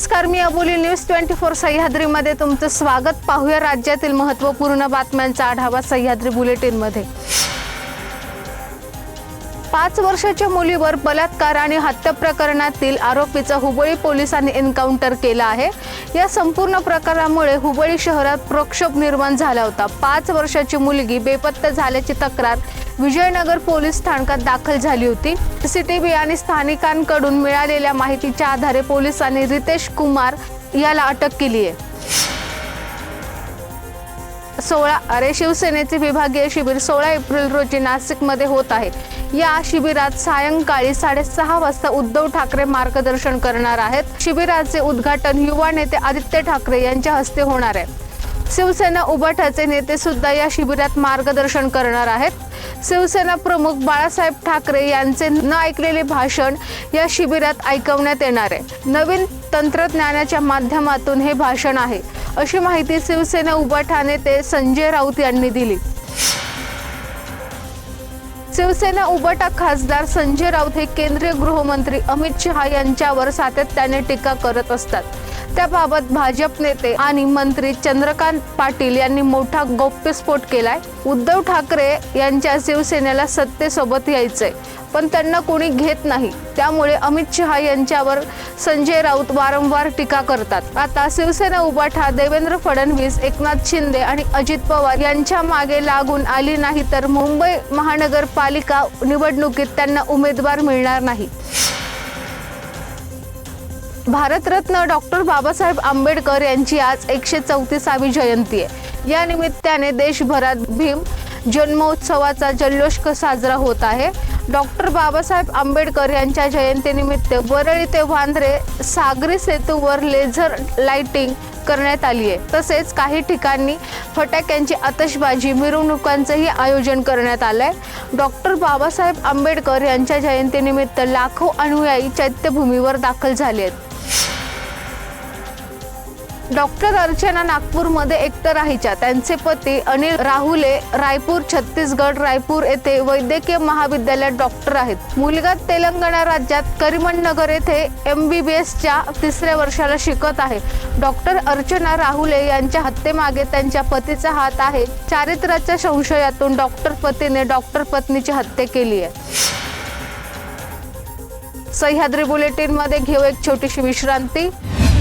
नमस्कार मी Aboli news twenty four सह्याद्रीमध्ये तुमचं स्वागत. पाहूया राज्यातील महत्त्वपूर्ण बातम्यांचा आढावा सह्याद्री बुलेटिनमध्ये. पाच वर्षाच्या मुलीवर बलात्कार आणि हत्या प्रकरणातील आरोपीचा हुबळी पोलिसांनी एन्काउंटर केला आहे. या संपूर्ण प्रकारामुळे हुबळी शहरात प्रक्षोभ निर्माण झाला होता. पाच वर्षाची मुलगी बेपत्ता झाल्याची तक्रार विजयनगर पोलीस स्थानकात दाखल झाली होती. सीसीटीव्ही आणि स्थानिकांकडून मिळालेल्या माहितीच्या आधारे पोलिसांनी रितेश कुमार याला अटक केली आहे. सोळा अरे शिवसेनेचे विभागीय शिबिर सोळा एप्रिल रोजी नाशिकमध्ये होत आहे. या शिबिरात सायंकाळी साडेसहा वाजता उद्धव ठाकरे मार्गदर्शन करणार आहेत. शिबिराचे उद्घाटन युवा नेते आदित्य ठाकरे यांच्या हस्ते होणार आहे. शिवसेना उभाटाचे नेते सुद्धा या शिबिरात मार्गदर्शन करणार आहेत. शिवसेना प्रमुख बाळासाहेब ठाकरे यांचे न ऐकलेले भाषण या शिबिरात ऐकवण्यात येणार आहे. नवीन तंत्रज्ञानाच्या माध्यमातून हे भाषण आहे. अशी माहिती शिवसेना उभा नेते संजय राऊत यांनी दिली. शिवसेना उबाटा खासदार संजय राऊत हे केंद्रीय गृहमंत्री अमित शहा यांच्यावर सातत्याने टीका करत असतात. त्याबाबत भाजप नेते आणि मंत्री चंद्रकांत पाटील यांनी मोठा गौप्यस्फोट केलाय. उद्धव ठाकरे यांच्या शिवसेनेला सत्तेसोबत यायचंय पण त्यांना कोणी घेत नाही. त्यामुळे अमित शहा यांच्यावर संजय राऊत वारंवार टीका करतात. आता शिवसेना उबाठा देवेंद्र फडणवीस एकनाथ शिंदे आणि अजित पवार यांच्या मागे लागून आली नाही तर मुंबई महानगरपालिका निवडणुकीत त्यांना उमेदवार मिळणार नाही. भारतरत्न डॉक्टर बाबासाहेब आंबेडकर यांची आज एकशे चौतीसावी जयंती आहे. या निमित्ताने देशभरात भीम जन्मोत्सवाचा जल्लोष साजरा होत आहे? डॉक्टर बाबासाहेब आंबेडकर यांच्या जयंतीनिमित्त वरळी ते वांद्रे सागरी सेतूवर लेझर लाइटिंग करण्यात आली आहे. तसेच काही ठिकाणी फटाक्यांची आतषबाजी मिरवणुकांचंही आयोजन करण्यात आलं आहे डॉक्टर बाबासाहेब आंबेडकर यांच्या जयंतीनिमित्त लाखो अनुयायी चैत्यभूमीवर दाखल झाले आहेत. डॉक्टर अर्चना नागपूरमध्ये एकटं राहायच्या. त्यांचे पती अनिल राहुले रायपूर छत्तीसगड रायपूर येथे वैद्यकीय महाविद्यालयात डॉक्टर आहेत. मुलगा तेलंगणा राज्यात करीमनगर येथे एम बी बी एसच्या तिसऱ्या वर्षाला शिकत आहे. डॉक्टर अर्चना राहुले यांच्या हत्येमागे त्यांच्या पतीचा हात आहे. चारित्र्याच्या संशयातून डॉक्टर पतीने डॉक्टर पत्नीची हत्या केली आहे. सह्याद्री बुलेटिनमध्ये घेऊ एक छोटीशी विश्रांती.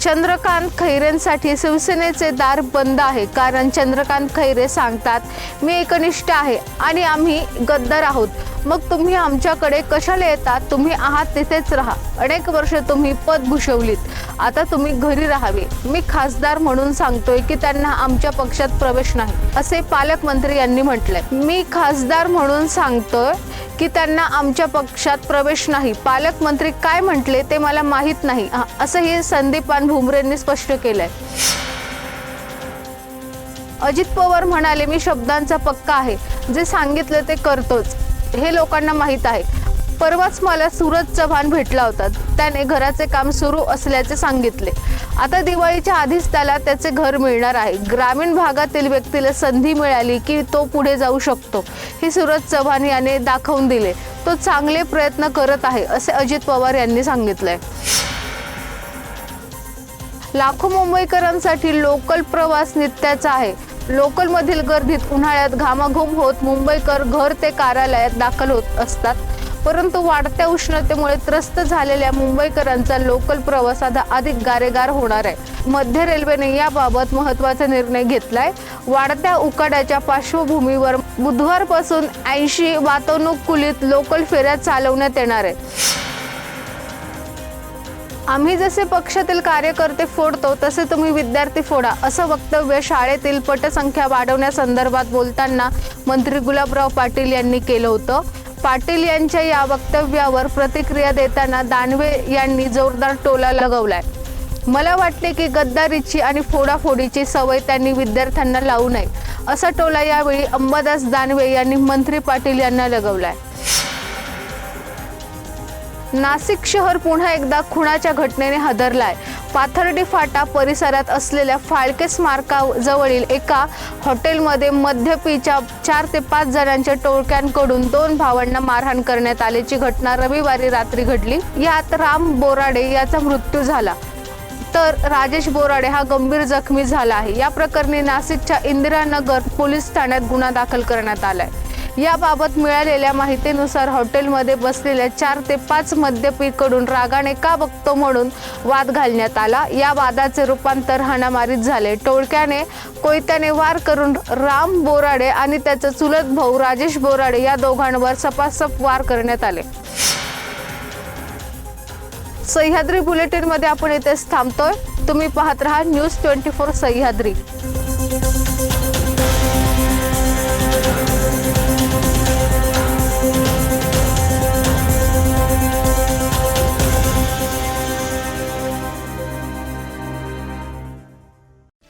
चंद्रकांत खैरेंसाठी शिवसेनेचे दार बंद आहे. कारण चंद्रकांत खैरे सांगतात मी एकनिष्ठ आहे आणि आम्ही गद्दार आहोत. मग तुम्ही आमच्याकडे कशाला येतात? तुम्ही आहात तिथेच राहा. अनेक वर्ष तुम्ही पद भूषवलीत. आता तुम्ही घरी राहावे. मी खासदार म्हणून सांगतोय की त्यांना आमच्या पक्षात प्रवेश नाही असे पालकमंत्री यांनी म्हटलंय. मी खासदार म्हणून सांगतोय की त्यांना आमच्या पक्षात प्रवेश नाही. पालकमंत्री काय म्हटले ते मला माहीत नाही. असंही संदीपान भुमरेंनी स्पष्ट केलंय. अजित पवार म्हणाले मी शब्दांचा पक्का आहे. जे सांगितलं ते करतोच. हे लोकांना माहीत आहे. परवाच मला सूरज चव्हाण भेटला होता. त्याने घराचे काम सुरू असल्याचे सांगितले. आता दिवाळीच्या आधीच त्याला त्याचे घर मिळणार आहे. ग्रामीण भागातील व्यक्तीला संधी मिळाली की तो पुढे जाऊ शकतो. हे सूरज चव्हाण याने दाखवून दिले. तो चांगले प्रयत्न करत आहे असे अजित पवार यांनी सांगितले लाखो मुंबईकरांसाठी लोकल प्रवास नित्याचा आहे. लोकलमधील गर्दीत उन्हाळ्यात घामाघूम होत मुंबईकर घर ते कार्यालयात दाखल होत असतात. परंतु वाढत्या उष्णतेमुळे त्रस्त झालेल्या मुंबईकरांचा लोकल प्रवास आता अधिक गारेगार होणार आहे. मध्य रेल्वेने याबाबत महत्त्वाचा निर्णय घेतलाय. वाढत्या उकाड्याच्या पार्श्वभूमीवर बुधवारपासून ऐंशी वातानुकूलित लोकल फेऱ्या चालवण्यात येणार आहे आम्ही जसे पक्षातील कार्यकर्ते फोडतो तसे तुम्ही विद्यार्थी फोडा असं वक्तव्य शाळेतील पटसंख्या वाढवण्यासंदर्भात बोलताना मंत्री गुलाबराव पाटील यांनी केलं होतं. पाटील यांच्या या वक्तव्यावर प्रतिक्रिया देताना दानवे यांनी जोरदार टोला लगवलाय. मला वाटते की गद्दारीची आणि फोडाफोडीची सवय त्यांनी विद्यार्थ्यांना लावू नये असा टोला यावेळी अंबादास दानवे यांनी मंत्री पाटील यांना लगवलाय. नाशिक शहर पुन्हा एकदा खुणाच्या घटनेने हादरलाय. पाथर्डी फाटा परिसरात असलेल्या फाळके स्मारकाजवळील एका हॉटेलमध्ये मद्यपीच्या चार ते पाच जणांच्या टोळक्यांकडून दोन भावांना मारहाण करण्यात आल्याची घटना रविवारी रात्री घडली. यात राम बोराडे याचा मृत्यू झाला. तर राजेश बोराडे हा गंभीर जखमी झाला आहे. या प्रकरणी नाशिकच्या इंदिरानगर पोलीस ठाण्यात गुन्हा दाखल करण्यात आलाय. याबाबत मिळालेल्या माहितीनुसार हॉटेलमध्ये बसलेल्या चार ते पाच मद्यपीकडून रागाने का बघतो म्हणून वाद घालण्यात आला. या वादाचे रूपांतर हाणामारीत झाले. टोळक्याने कोयत्याने वार करून राम बोराडे आणि त्याचा चुलत भाऊ राजेश बोराडे या दोघांवर सपासप वार करण्यात आले. सह्याद्री बुलेटिनमध्ये आपण इथेच थांबतोय. तुम्ही पाहत राहा न्यूज ट्वेंटी फोर सह्याद्री.